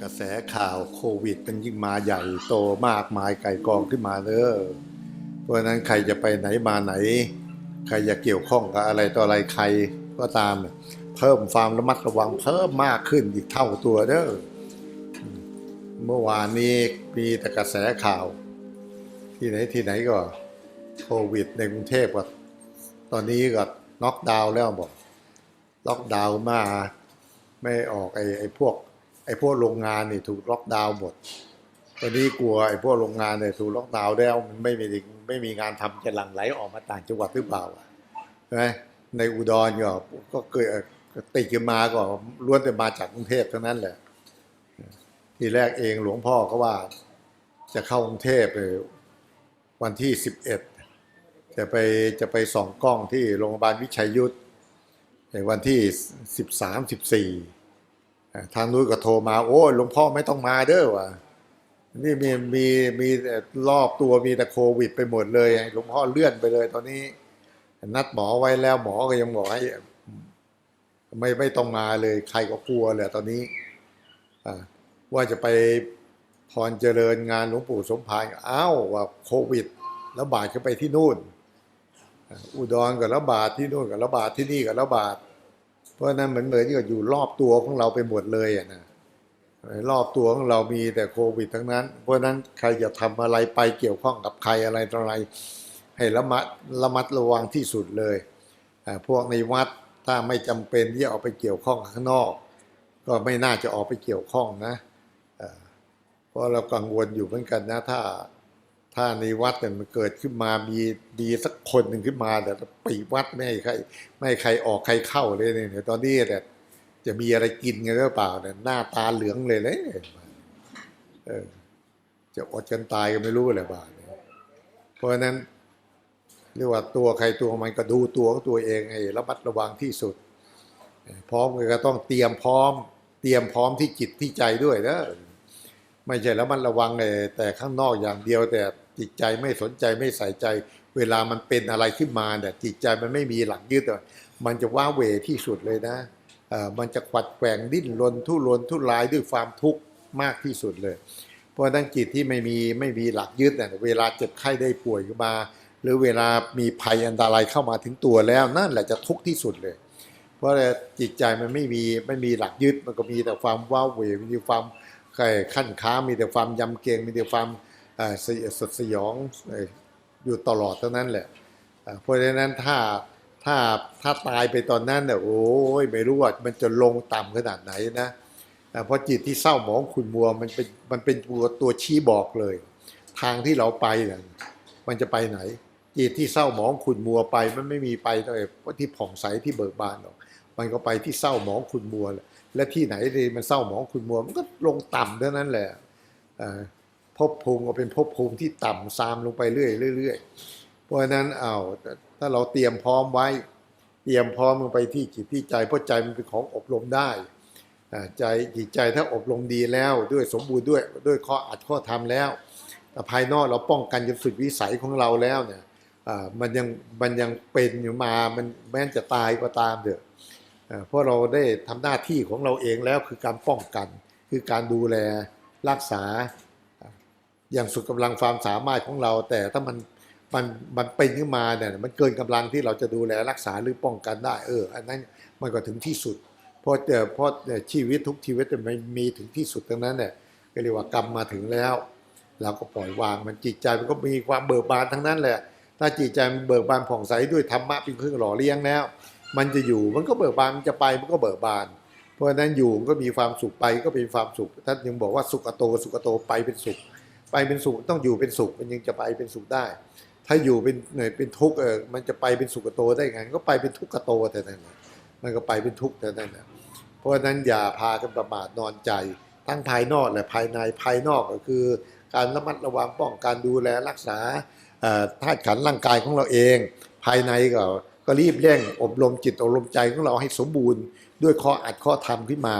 กระแสข่าวโควิดมันยิ่งมาใหญ่โตมากมายไก่กองขึ้นมาเด้อเพราะนั้นใครจะไปไหนมาไหน ใครจะเกี่ยวข้องกับอะไรต่ออะไรใครก็ตาม เพิ่มความระมัดระวังเพิ่มมากขึ้นอีกเท่าตัวเด้อเมื่อวานนี้มีแต่กระแสข่าว ที่ไหนที่ไหนก็โควิดในกรุงเทพก็ตอนนี้ก็น็อกดาวน์แล้วบอก ล็อกดาวน์มา ไม่ออกไอ้ไอ้พวก ไอ้พวกโรงงานนี่ถูกล็อกดาวน์หมดตอนนี้กลัวไอ้พวกโรงงานเนี่ยถูกล็อกดาวน์แล้วมันไม่มีไม่มีงานทำจะหลั่งไหลออกมาต่างจังหวัดหรือเปล่าอะใช่ไหมในอุดรก็ก็เกิดติดกันมาก็ล้วนแต่มาจากกรุงเทพทั้งนั้นแหละ ทีแรกเองหลวงพ่อก็ว่าจะเข้ากรุงเทพเลยวันที่สิบเอ็ดจะไปจะไปส่องกล้องที่โรงพยาบาลวิชัยยุทธในวันที่สิบสามสิบสี่ ทางนู้นก็โทรมา โอ้ยหลวงพ่อไม่ต้องมาเด้อวะนี่มีมีมีรอบตัวมีแต่โควิดไปหมดเลยหลวงพ่อเลื่อนไปเลย ตอนนี้ นัดหมอไว้แล้วหมอก็ยังบอกให้ไม่ไม่ต้องมาเลย ใครก็กลัวเลยตอนนี้ว่าจะไปพรเจริญงานหลวงปู่สมภารอ้าวว่าโควิดแล้วบาดก็ไปที่นู่น อุดรกับระบาดที่นู่นกับระบาดที่นี่กับระบาด เพราะนั้นเหมือนเหมือนที่อยู่รอบตัวของเราไปหมดเลยอะนะรอบตัวของเรามีแต่โควิดทั้งนั้น เพราะนั้นใครจะทำอะไรไปเกี่ยวข้องกับใครอะไรต่ออะไร ให้ระมัดระมัดระวังที่สุดเลยพวกในวัดถ้าไม่จำเป็นที่จะออกไปเกี่ยวข้องข้างนอก ก็ไม่น่าจะออกไปเกี่ยวข้องนะเพราะเรากังวลอยู่เหมือนกันนะถ้า ถ้าในวัดเนี่ยมันเกิดขึ้นมามีดีสักคนหนึ่งขึ้นมาแต่ปีวัดไม่ให้ใครไม่ให้ใครออกใครเข้าเลยเนี่ยตอนนี้เนี่ยจะมีอะไรกินกันหรือเปล่าเนี่ยหน้าตาเหลืองเลยเลยเออจะอดกันตายก็ไม่รู้เลยบ้าเนี่ยเพราะฉะนั้นเรียกว่าตัวใครตัวมันก็ดูตัวของตัวเองให้ระมัดระวังที่สุด พร้อมก็ต้องเตรียมพร้อม เตรียมพร้อมที่จิตที่ใจด้วยนะไม่ใช่แล้วมันระวังเลยแต่ข้างนอกอย่างเดียวแต่ จิตใจไม่สนใจไม่ใส่ใจ เวลามันเป็นอะไรขึ้นมาเนี่ยจิตใจมันไม่มีหลักยึดอะมันจะว้าเหวที่สุดเลยนะเออมันจะขวัดแกว่งดิ้นรนทุรนทุรายด้วยความทุกข์มากที่สุดเลย เพราะฉะนั้นจิตที่ไม่มีไม่มีหลักยึดเนี่ยเวลาเจ็บไข้ได้ป่วยขึ้นมา หรือเวลามีภัยอันตรายเข้ามาถึงตัวแล้วนั่นแหละจะทุกข์ที่สุดเลย เพราะจิตใจมันไม่มีไม่มีหลักยึดมันก็มีแต่ความว้าเหวมีความขั้นค้ามีแต่ความยำเกรงมีแต่ความ สสดสยองอยู่ตลอดเท่านั้นแหละเพราะฉะนั้นถ้าถ้าถ้าตายไปตอนนั้นเนี่ยโอ้ยไม่รู้ว่ามันจะลงต่ำขนาดไหนนะเอ่พราะจิตที่เศร้าหมองขุ่นมัวมันเป็นมันเป็นตัวตัวชี้บอกเลย ทางที่เราไปเนี่ยมันจะไปไหน จิตที่เศร้าหมองขุ่นมัวไปมันไม่มีไปที่ผ่องใสที่เบิกบานหรอกมันก็ไปที่เศร้าหมองขุ่นมัวแหละและที่ไหนที่มันเศร้าหมองขุ่นมัวมันก็ลงต่ำเท่านั้นแหละอ่อ ภพภูมิก็เป็นภพภูมิที่ต่ำซามลงไปเรื่อยๆเรื่อยเพราะฉะนั้นเอาถ้าเราเตรียมพร้อมไว้ เตรียมพร้อมลงไปที่จิตที่ใจเพราะใจมันเป็นของอบรมได้ใจจิตใจถ้าอบรมดีแล้วด้วยสมบูรณ์ด้วยด้วยข้ออัดข้อทำแล้ว แต่ภายนอกเราป้องกันจนสุดวิสัยของเราแล้วเนี่ยมันยังมันยังเป็นอยู่มามันแม้จะตายก็ตามเถอะเอ่อเพราะเราได้ทำหน้าที่ของเราเองแล้วคือการป้องกัน คือการดูแลรักษา อย่างสุดกำลังความสามารถของเรา แต่ถ้ามันมันมันเป็นขึ้นมาเนี่ยมันเกินกำลังที่เราจะดูแลรักษาหรือป้องกันได้ เออ อันนั้นมันก็ถึงที่สุดเพราะเพราะชีวิตทุกชีวิตมันมีถึงที่สุดทั้งนั้นเนี่ยก็เรียกว่ากรรมมาถึงแล้ว เราก็ปล่อยวางมันจิตใจมันก็มีความเบิกบานทั้งนั้นแหละ ถ้าจิตใจมันเบิกบานผ่องใสด้วยธรรมะเป็นเครื่องหล่อเลี้ยงแล้ว มันจะอยู่มันก็เบิกบานมันจะไปมันก็เบิกบาน เพราะฉะนั้นอยู่มันก็มีความสุขไปก็เป็นความสุขท่านยังบอกว่าสุขโตสุขโตไปเป็นสุข ไปเป็นสุขต้องอยู่เป็นสุขมันยังจะไปเป็นสุขได้ ถ้าอยู่เป็นเหนื่อยเป็นทุกข์เออมันจะไปเป็นสุขโตได้ไงก็ไปเป็นทุกขโตแต่นั่นน่ะมันก็ไปเป็นทุกข์แต่นั่นนะเพราะฉะนั้นอย่าพากันประมาทนอนใจ ทั้งภายนอกและภายในภายนอกก็คือ การระมัดระวังป้องกันดูแลรักษาธาตุขันร่างกายของเราเอง ภายในก็ก็รีบเร่งอบรมจิตอบรมใจของเราให้สมบูรณ์ ด้วยข้ออัดข้อธรรมขึ้นมา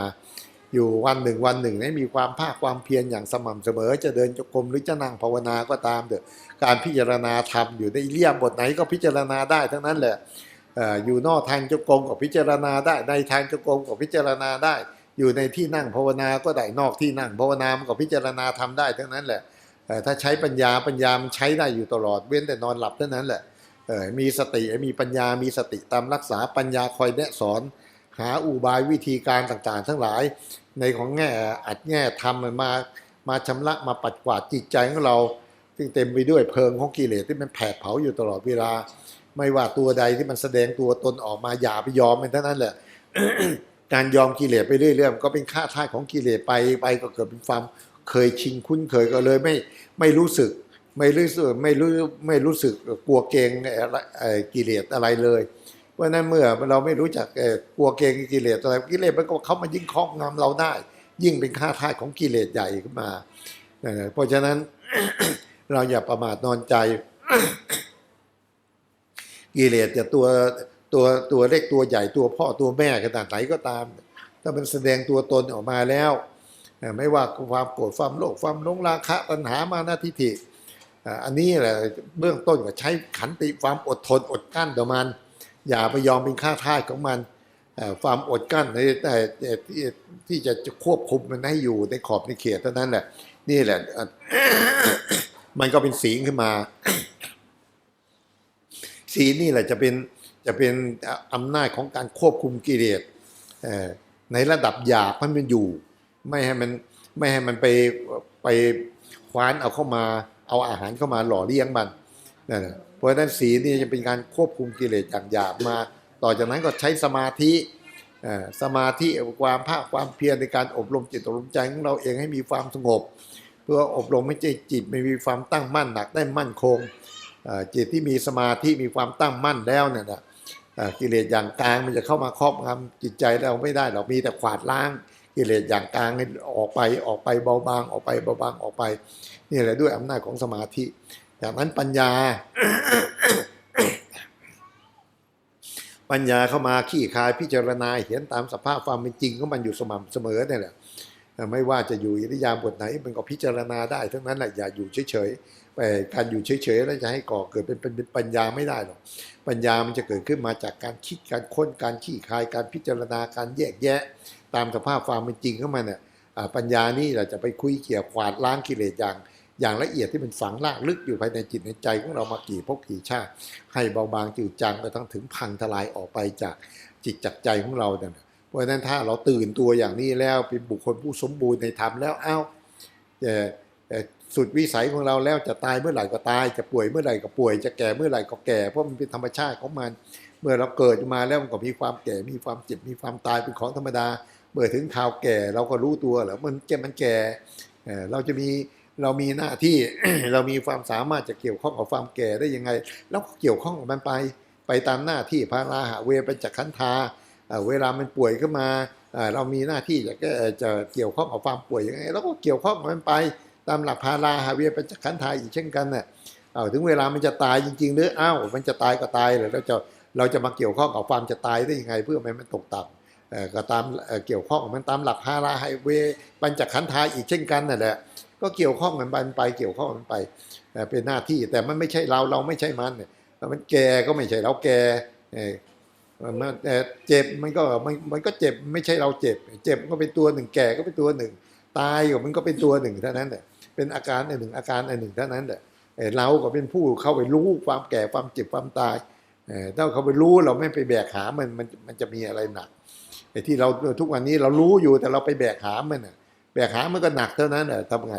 อยู่วันหนึ่งวันหนึ่งให้มีความภาคความเพียรอย่างสม่ำเสมอ จะเดินจงกรมหรือจะนั่งภาวนาก็ตามเถอะการพิจารณาธรรมอยู่ในเลี่ยมบทไหนก็พิจารณาได้ทั้งนั้นแหละอยู่นอกทางจงกรมก็พิจารณาได้ในทางจงกรมก็พิจารณาได้ อยู่ในที่นั่งภาวนาก็ได้นอกที่นั่งภาวนามันก็พิจารณาทำได้ทั้งนั้นแหละถ้าใช้ปัญญาปัญญามันใช้ได้อยู่ตลอดเว้นแต่นอนหลับเท่านั้นแหละมีสติมีปัญญามีสติตามรักษาปัญญาคอยแนะสอน หาอุบายวิธีการต่างๆ ทั้งหลาย ในของแง่อัดแง่ทำมันมามาชำระมาปัดกวาดจิตใจของเราซึ่งเต็มไปด้วยเพลิงของกิเลสที่มันแผดเผาอยู่ตลอดเวลา ไม่ว่าตัวใดที่มันแสดงตัวตนออกมาอย่าไปยอมมันเท่านั้นแหละการยอมกิเลสไปเรื่อยๆก็เป็นค่าท่าของกิเลสไปไปก็เกิดเป็นความเคยชินคุ้นเคยก็เลยไม่ไม่รู้สึกไม่รู้สึกไม่รู้ไม่รู้สึกกลัวเกงอะไรกิเลสอะไรเลย เพราะนั้นเมื่อเราไม่รู้จักกลัวเกงกิเลสอะไรกิเลสมันก็เข้ามายิ่งครอบงำเราได้ ยิ่งเป็นค่าท่าของกิเลสใหญ่ขึ้นมา เพราะฉะนั้นเราอย่าประมาทนอนใจ กิเลสจะตัวตัวตัวเล็กตัวใหญ่ตัวพ่อตัวแม่ขนาดไหนก็ตาม ถ้ามันแสดงตัวตนออกมาแล้ว ไม่ว่าความโกรธความโลภความลงราคะตัณหามานาทิฏฐิอ่าอันนี้แหละเบื้องต้นก็ใช้ขันติความอดทนอดกั้นต่อมัน อย่าไปยอมเป็นค่าท่าสของมันความอดกั้นในที่ที่จะควบคุมมันให้อยู่ในขอบในเขตเท่านั้นแหละ นี่แหละ มันก็เป็นสีลขึ้นมาศีลนี่แหละจะเป็นจะเป็นอำนาจของการควบคุมกิเลสในระดับหยาบให้มันอยู่ ไม่ให้มันไม่ให้มันไปไปคว้านเอาเข้ามา เอาอาหารเข้ามาหล่อเลี้ยงมันนั่นน่ะ เพราะฉะนั้นศีลนี่จะเป็นการควบคุมกิเลสอย่างหยาบมา ต่อจากนั้นก็ใช้สมาธิสมาธิความภาคความเพียรในการอบรมจิตอบรมใจของเราเองให้มีความสงบ เพื่ออบรมให้ใจจิตไม่มีความตั้งมั่นหนักได้มั่นคงจิตที่มีสมาธิมีความตั้งมั่นแล้วเนี่ยนะกิเลสอย่างกลางมันจะเข้ามาครอบงำจิตใจเราไม่ได้เรามีแต่ขวาดล้างกิเลสอย่างกลางออกไปออกไปเบาบางออกไปเบาบางออกไปนี่แหละด้วยอำนาจของสมาธิ จากนั้นปัญญา ปัญญาเข้ามาขี้คายพิจารณาเห็นตามสภาพความเป็นจริงของมันอยู่สม่ำเสมอเนี่ยแหละไม่ว่าจะอยู่อิริยาบถไหนมันก็พิจารณาได้ทั้งนั้นแหละอย่าอยู่เฉยๆไปการอยู่เฉยๆแล้วจะให้ก่อเกิดเป็นเป็นปัญญาไม่ได้หรอกปัญญามันจะเกิดขึ้นมาจากการคิดการค้นการขี้คายการพิจารณาการแยกแยะ ตามสภาพความเป็นจริงของมันเนี่ยปัญญานี่เราจะไปคุยเกี่ยวขวาดล้างกิเลสอย่าง อย่างละเอียดที่มันฝังลากลึกอยู่ภายในจิตในใจของเรามากี่ภพกี่ชาติ ให้เบาบางจืดจางไปทั้งถึงพังทลายออกไปจากจิตจากใจของเราเนี่ยเพราะฉะนั้นถ้าเราตื่นตัวอย่างนี้แล้วเป็นบุคคลผู้สมบูรณ์ในธรรมแล้วเอ้าสุดวิสัยของเราแล้วจะตายเมื่อไหร่ก็ตาย จะป่วยเมื่อไหร่ก็ป่วย จะแก่เมื่อไหร่ก็แก่เพราะมันเป็นธรรมชาติของมัน เมื่อเราเกิดมาแล้วมันก็มีความแก่มีความเจ็บมีความตายเป็นของธรรมดา เมื่อถึงข่าวแก่เราก็รู้ตัวแล้วมันเจ็บมันแก่เราจะมี เรามีหน้าที่เรามีความสามารถจะเกี่ยวข้องกับความแก่ได้ยังไง แล้วก็เกี่ยวข้องกับมันไป ไปตามหน้าที่พาราหะเวเป็นจักขันธาเวลามันป่วยขึ้นมาเรามีหน้าที่จะก็จะเกี่ยวข้องกับความป่วยยังไงเราก็เกี่ยวข้องกับมันไป ตามหลักพาราหะเวเป็นจักขันธาอีกเช่นกันน่ะเอาถึงเวลามันจะตายจริงๆหรืออ้าวมันจะตายก็ตายเลยเราจะเราจะมาเกี่ยวข้องกับความจะตายได้ยังไง เพื่อไม่ให้มันตกต่ำก็ตามเกี่ยวข้องกับมันตามหลักพาราหะเวปัญจขันธาอีกเช่นกันนั่นแหละ ก็เกี่ยวข้องกันไปไปเกี่ยวข้องกันไปเป็นหน้าที่แต่มันไม่ใช่เราเราไม่ใช่มันเนี่ยมันแก่ก็ไม่ใช่เราแก่เออมันแต่เจ็บมันก็มันมันก็เจ็บไม่ใช่เราเจ็บ เจ็บก็เป็นตัวหนึ่งแก่ก็เป็นตัวหนึ่ง ตายก็มันก็เป็นตัวหนึ่งเท่านั้นแหละเป็นอาการอันหนึ่งอาการอันหนึ่งเท่านั้นแหละเราก็เป็นผู้เข้าไปรู้ความแก่ความเจ็บความตายเออถ้าเขาไปรู้เราไม่ไปแบกหามันมันมันจะมีอะไรหนักไอ้ที่เราทุกวันนี้เรารู้อยู่แต่เราไปแบกหามันน่ะ แบกหามันก็หนักเท่านั้นแหละทำไง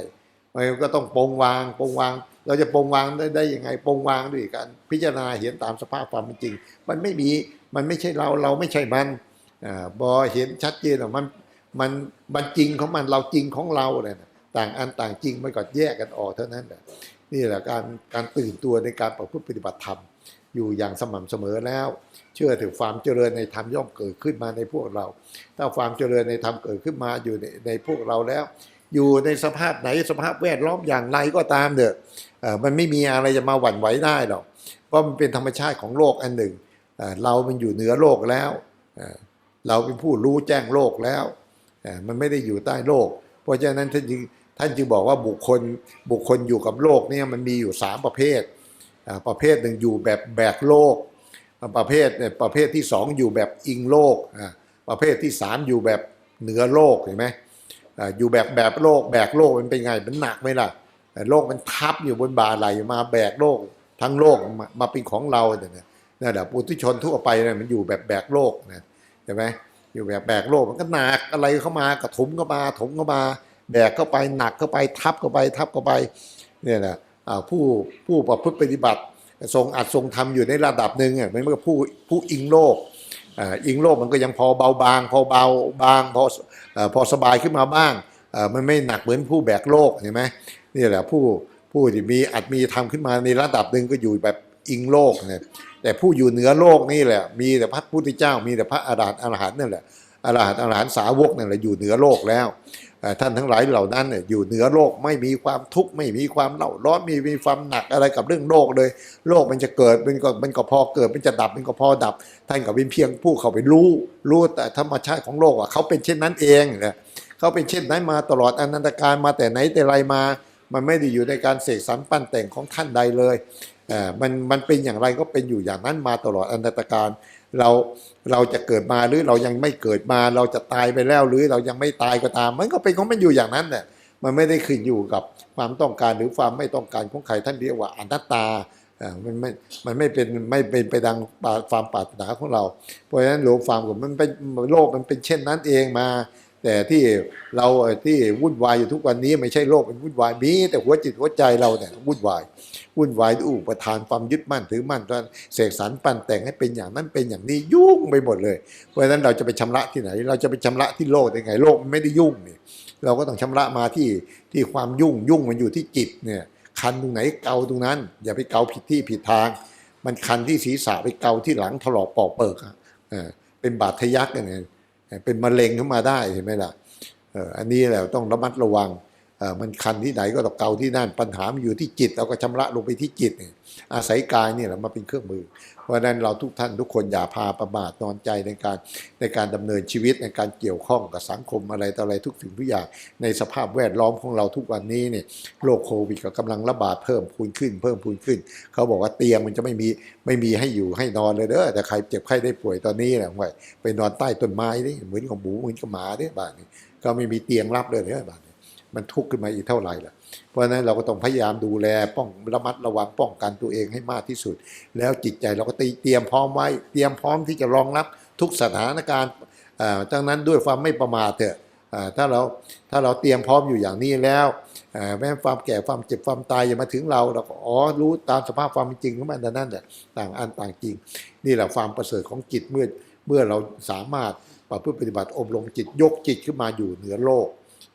มันก็ต้องปงวางปงวาง เราจะปงวางได้ได้ยังไงปงวางด้วยการพิจารณาเห็นตามสภาพความเป็นจริง มันไม่มีมันไม่ใช่เราเราไม่ใช่มันอ่าบอเห็นชัดเจนว่ามันมันมันจริงของมันเราจริงของเราเนี่ยนะต่างอันต่างจริงมันก็แยกกันออกเท่านั้นแหละนี่แหละการการตื่นตัวในการประพฤติปฏิบัติธรรม อยู่อย่างสม่ำเสมอแล้ว เชื่อถึงความเจริญในธรรมย่อมเกิดขึ้นมาในพวกเรา ถ้าความเจริญในธรรมเกิดขึ้นมาอยู่ในในพวกเราแล้ว อยู่ในสภาพไหนสภาพแวดล้อมอย่างไรก็ตามเถอะเอ่อมันไม่มีอะไรจะมาหวั่นไหวได้หรอกเพราะมันเป็นธรรมชาติของโลกอันหนึ่งเอ่อเรามันอยู่เหนือโลกแล้ว เราเป็นผู้รู้แจ้งโลกแล้ว มันไม่ได้อยู่ใต้โลก เพราะฉะนั้นท่านจึงท่านจึงบอกว่าบุคคลบุคคลอยู่กับโลกเนี่ยมันมีอยู่สามประเภท ประเภทหนึ่งอยู่แบบแบกโลก ประเภทเนี่ยประเภทที่สองอยู่แบบอิงโลกอ่าประเภทที่สามอยู่แบบเหนือโลกเห็นไหมอยู่แบบแบบโลก แบกโลกมันเป็นไงมันหนักไหมล่ะโลกมันทับอยู่บนบาไหลมาแบกโลก ทั้งโลกมามาเป็นของเราเนี่ยนั่นแหละปุถุชนทั่วไปเนี่ยมันอยู่แบบแบกโลกนะเห็นไหมอยู่แบบแบกโลกมันก็หนักอะไรเข้ามากระถมเข้ามาถมเข้ามา แบกเข้าไปหนักเข้าไปทับเข้าไปทับเข้าไปเนี่ยแหละ ผู้ผู้ประพฤติปฏิบัติ ทรงอัดทรงทำอยู่ในระดับหนึ่งอะมันก็ผู้ผู้อิงโลกอ่าอิงโลกมันก็ยังพอเบาบาง พอเบาบางพออ่อพอสบายขึ้นมาบ้างอ่อมันไม่หนักเหมือนผู้แบกโลกเห็นไหมนี่แหละผู้ผู้ที่มีอัดมีทำขึ้นมาในระดับหนึ่งก็อยู่แบบอิงโลกเนี่ยแต่ผู้อยู่เหนือโลกนี่แหละมีแต่พระพุทธเจ้า มีแต่พระอรหันต์อรหันต์นั่นแหละ อรหันต์อรหันต์สาวกนั่นแหละอยู่เหนือโลกแล้วเอ่ท่านทั้งหลายเหล่านั้นเนี่ยอยู่เหนือโลกไม่มีความทุกข์ไม่มีความเล่าร้อนไม่มีความหนักอะไรกับเรื่องโลกเลย โลกมันจะเกิดมันก็มันก็พอเกิดมันจะดับมันก็พอดับ ท่านก็เป็นเพียงผู้เขาไปรู้ รู้แต่ธรรมชาติของโลกว่าเขาเป็นเช่นนั้นเองนะเขาเป็นเช่นนั้นมาตลอดอนันตการมาแต่ไหนแต่ไรมา มันไม่ได้อยู่ในการเสกสรรปั้นแต่งของท่านใดเลยเอ่อมันมันเป็นอย่างไรก็เป็นอยู่อย่างนั้นมาตลอดอนันตการ เราเราจะเกิดมาหรือเรายังไม่เกิดมา เราจะตายไปแล้วหรือเรายังไม่ตายก็ตาม มันก็เป็นของมันอยู่อย่างนั้นแหละมันไม่ได้ขึ้นอยู่กับความต้องการหรือความไม่ต้องการของใครท่านเรียกว่าอนัตตาอ่ามันไม่ มันไม่เป็นไม่เป็นไปดังความปรารถนาของเรา เพราะฉะนั้นหลวงฟาร์มผมมันเป็นโลกมันเป็นเช่นนั้นเองมา แต่ที่เราที่วุ่นวายอยู่ทุกวันนี้ไม่ใช่โลกเป็นวุ่นวายมีแต่หัวจิตหัวใจเราเนี่ยวุ่นวาย วุ่นวายด้วยอุปทานความยึดมั่นถือมั่นตอนเสกสรรปั้นแต่งให้เป็นอย่างนั้นเป็นอย่างนี้ยุ่งไปหมดเลย เพราะฉะนั้นเราจะไปชำระที่ไหน เราจะไปชำระที่โลกได้ไงโลกมันไม่ได้ยุ่งเนี่ยเราก็ต้องชำระมาที่ที่ความยุ่งยุ่งมันอยู่ที่จิตเนี่ยคันตรงไหนเกาตรงนั้น อย่าไปเกาผิดที่ผิดทาง มันคันที่ศีรษะไปเกาที่หลังถลอกปอกเปิกอะเออเป็นบาดทะยักเนี่ยเป็นมะเร็งขึ้นมาได้เห็นไหมล่ะเอออันนี้แหละต้องระมัดระวัง มันคันที่ไหนก็ต้องเกาที่นั่น ปัญหามันอยู่ที่จิตเราก็ชำระลงไปที่จิตเนี่ยอาศัยกายเนี่ยแหละมาเป็นเครื่องมือ เพราะฉะนั้นเราทุกท่านทุกคนอย่าพาประมาทนอนใจในการในการดำเนินชีวิตในการเกี่ยวข้องกับสังคมอะไรต่ออะไรทุกสิ่งทุกอย่างในสภาพแวดล้อมของเราทุกวันนี้เนี่ยโรคโควิดก็กำลังระบาดเพิ่มพูนขึ้น เพิ่มพูนขึ้น เขาบอกว่าเตียงมันจะไม่มีไม่มีให้อยู่ให้นอนเลยเด้อแต่ใครเจ็บไข้ได้ป่วยตอนนี้นะว่าไปนอนใต้ต้นไม้นี่เหมือนกับหมูเหมือนกับหมาเนี่ยบ้านนี้ก็ไม่มีเตียงรับเลยเนี่ยบ้าน มันทุกข์ขึ้นมาอีกเท่าไหร่ล่ะ เพราะฉะนั้นเราก็ต้องพยายามดูแลป้องระมัดระวังป้องกันตัวเองให้มากที่สุด แล้วจิตใจเราก็เตรียมพร้อมไว้เตรียมพร้อมที่จะรองรับทุกสถานการณ์ดังนั้นด้วยความไม่ประมาทเถอะอ่าถ้าเราถ้าเราเตรียมพร้อมอยู่อย่างนี้แล้วแม้ความแก่ความเจ็บความตายอย่ามาถึงเราเราก็อ๋อรู้ตามสภาพความเป็นจริงของมันนั่นแหละต่างอันต่างจริง นี่แหละความประเสริฐของจิตเมื่อเมื่อเราสามารถประพฤติปฏิบัติอบรมจิตยกจิตขึ้นมาอยู่เหนือโลก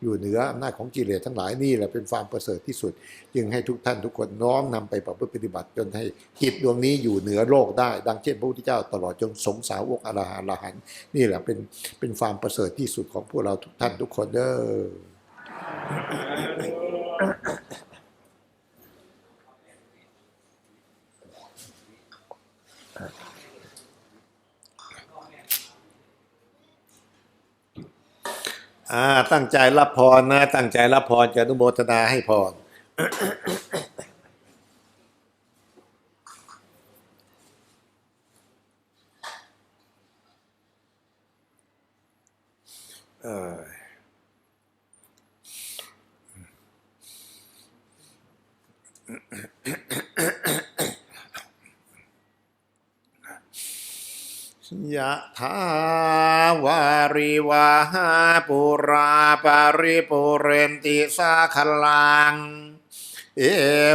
อยู่เหนืออำนาจของกิเลสทั้งหลายนี่แหละเป็นความประเสริฐที่สุด จึงให้ทุกท่านทุกคนน้อมนำไปประพฤติปฏิบัติจนให้จิตดวงนี้อยู่เหนือโลกได้ ดังเช่นพระพุทธเจ้าตลอดจนสงสาวกอรหันต์อรหันนี่แหละเป็นเป็นความประเสริฐที่สุดของพวกเราทุกท่านทุกคนเด้อ อ่า ตั้งใจรับพรนะ ตั้งใจรับพรจะอนุโมทนาให้พรเออยะถาวา ริวาหาปุราปาริปุเรนติสาคลัง เอ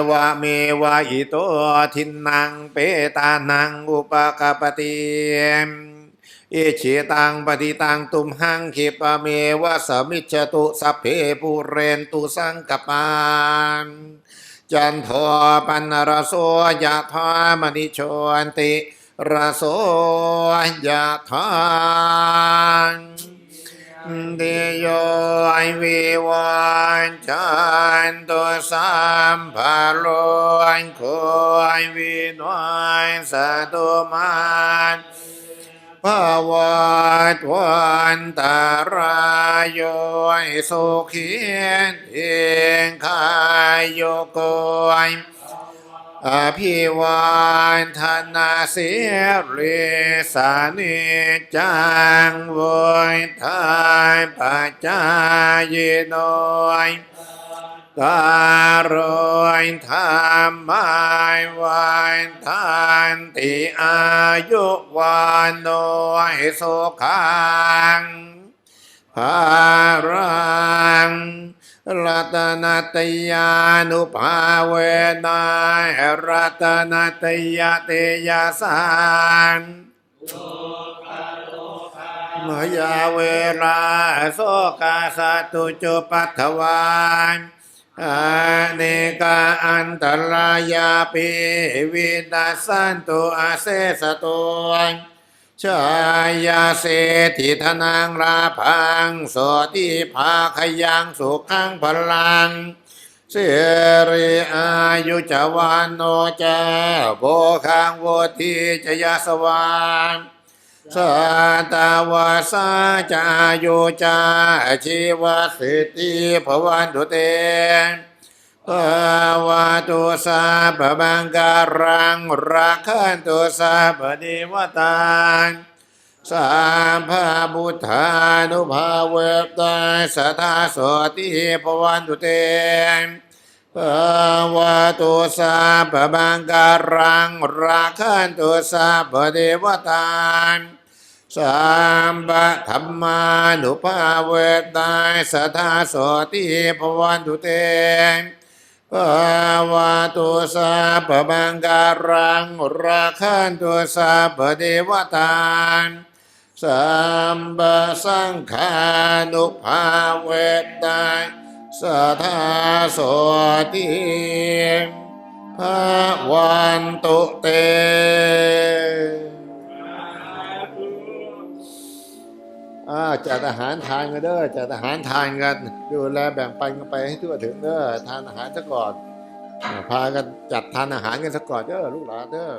วะเมวะอิโตทินังเปตานังอุปกปปติเอเชตังปฏิตังตุมหังคิปะเมวะสมิจจตุสัพเพปุเรนตุสังกปานจันโทปันรโสยะธามณิโชนติ ระโสยะธาเดโยไอวิวันจันตุสัมภาโลอันโคไอวินวันสะตุมันภาวะทวันตารายโยสุขีเองคายโยโกย อภิวันธนาเสริสานิจังวยทายปัจจายโนยการยธรรมายวันทันติอายุวันโนยสุขังภารัง รัตนตยานุภาเวนายรัตนตยเตยาสันมยาเวลาโสกาสตุจุปัทวานอาเนกาอันตรายาปิวินาสันตุอาเสสตุน ชายาเศรษฐิธนังราพังโสติภาขยังสุขังพลังเสรีอายุจวานโนจาโบคังโวทีจยาสวานสาตาวาสาจายุจาชีวสิทธิภวันตุเต ภาวะตุสาปบังการังรักขันตุสาปเดิวตานสามภาบุธานุภาเวตาสทาสติภวันตุเตภาวะตุสาปบังการังรักขันตุสาปเดิวตานสามบะธรรมานุภาเวตาสทาสติภวันตุเต ภาวะตุสาปบังการังราคันตุสาปเดวตานสัมบะสังขานุภาเวตตาสทาโสติภาวันตุเต อ่าจัดอาหารทานกันเด้อจัดอาหารทานกันดูแลแบ่งปันกันไปให้ทั่วถึงเด้อทานอาหารซะก่อนพากันจัดทานอาหารกันซะก่อนเด้อลูกหลานเด้อ